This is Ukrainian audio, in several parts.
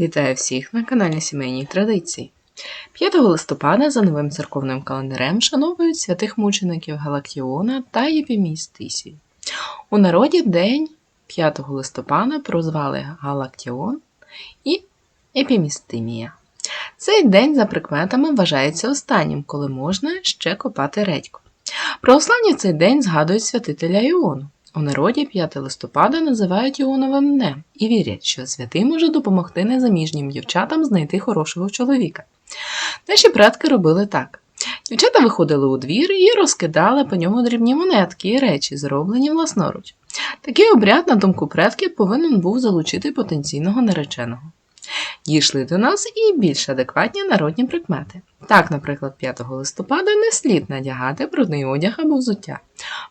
Вітаю всіх на каналі Сімейні Традиції. 5 листопада за новим церковним календарем вшановують святих мучеників Галактіона та Єпімістисію. У народі день 5 листопада прозвали Галактіон і Епімістимія. Цей день за прикметами вважається останнім, коли можна ще копати редьку. Православні в цей день згадують святителя Іону. У народі 5 листопада називають Іоновим днем і вірять, що святий може допомогти незаміжнім дівчатам знайти хорошого чоловіка. Наші предки робили так. Дівчата виходили у двір і розкидали по ньому дрібні монетки і речі, зроблені власноруч. Такий обряд, на думку предків, повинен був залучити потенційного нареченого. Дійшли до нас і більш адекватні народні прикмети. Так, наприклад, 5 листопада не слід надягати брудний одяг або взуття.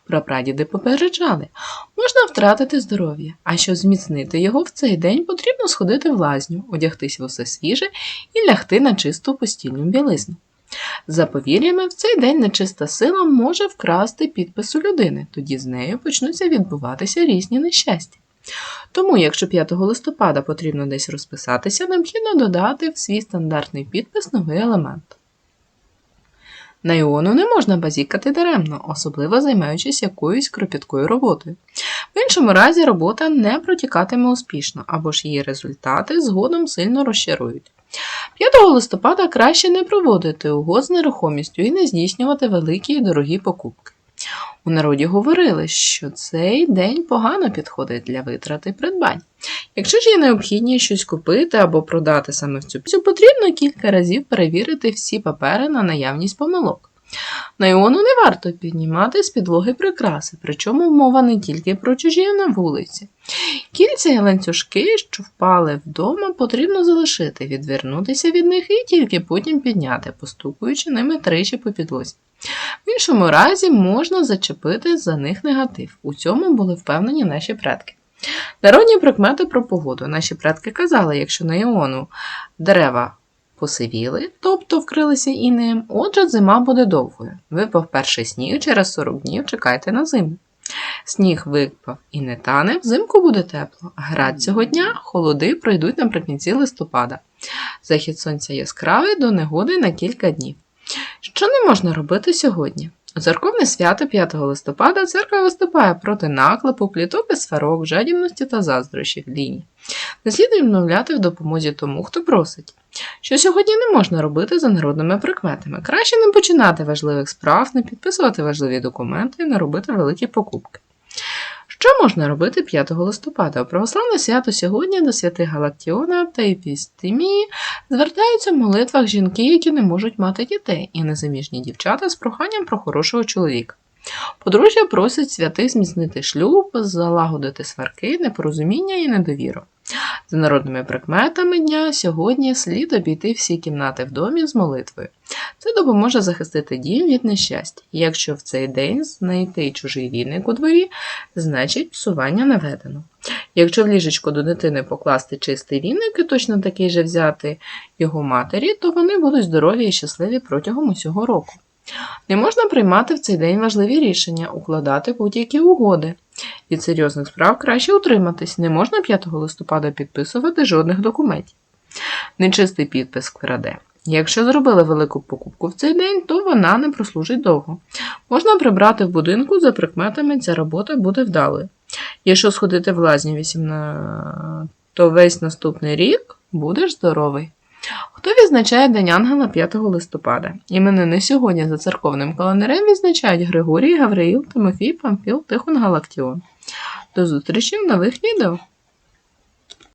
Прапрадіди попереджали, можна втратити здоров'я, а щоб зміцнити його в цей день потрібно сходити в лазню, одягтися в усе свіже і лягти на чисту постільну білизну. За повір'ями, в цей день нечиста сила може вкрасти підпис у людини, тоді з нею почнуться відбуватися різні нещастя. Тому, якщо 5 листопада потрібно десь розписатися, необхідно додати в свій стандартний підпис новий елемент. На іону не можна базікати даремно, особливо займаючись якоюсь кропіткою роботою. В іншому разі робота не протікатиме успішно, або ж її результати згодом сильно розчарують. 5 листопада краще не проводити угод з нерухомістю і не здійснювати великі і дорогі покупки. У народі говорили, що цей день погано підходить для витрати придбань. Якщо ж є необхідність щось купити або продати саме в цю пісню, потрібно кілька разів перевірити всі папери на наявність помилок. На іону не варто піднімати з підлоги прикраси, причому мова не тільки про чужі на вулиці. Кільця і ланцюжки, що впали вдома, потрібно залишити, відвернутися від них і тільки потім підняти, постукуючи ними тричі по підлозі. В іншому разі можна зачепити за них негатив. У цьому були впевнені наші предки. Народні прикмети про погоду. Наші предки казали, якщо на іону дерева посивіли, тобто вкрилися інеєм, отже, зима буде довгою. Випав перший сніг, через 40 днів чекайте на зиму. Сніг випав і не тане, взимку буде тепло. Град цього дня холоди пройдуть наприкінці листопада. Захід сонця яскравий до негоди на кілька днів. Що не можна робити сьогодні? Церковне свято 5 листопада церква виступає проти наклепу, пліток і сварок, жадібності та заздрощів лінії. Не слід відмовляти в допомозі тому, хто просить. Що сьогодні не можна робити за народними прикметами. Краще не починати важливих справ, не підписувати важливі документи і не робити великі покупки. Що можна робити 5 листопада? Православне свято сьогодні до святих Галактіона та Епістемії звертаються в молитвах жінки, які не можуть мати дітей, і незаміжні дівчата з проханням про хорошого чоловіка. Подружжя просить святих зміцнити шлюб, залагодити сварки, непорозуміння і недовіру. За народними прикметами дня сьогодні слід обійти всі кімнати в домі з молитвою. Це допоможе захистити дім від нещастя. Якщо в цей день знайти чужий віник у дворі, значить псування наведено. Якщо в ліжечко до дитини покласти чистий віник і точно такий же взяти його матері, то вони будуть здорові і щасливі протягом усього року. Не можна приймати в цей день важливі рішення, укладати будь-які угоди. Від серйозних справ краще утриматись, не можна 5 листопада підписувати жодних документів. Нечистий підпис краде. Якщо зробили велику покупку в цей день, то вона не прослужить довго. Можна прибрати в будинку за прикметами, ця робота буде вдалою. Якщо сходити в лазню 18, то весь наступний рік будеш здоровий. Хто відзначає День Ангела 5 листопада? Іменини сьогодні за церковним календарем відзначають Григорій, Гавриїл, Тимофій, Памфіл, Тихон Галактіон. До зустрічі в нових відео!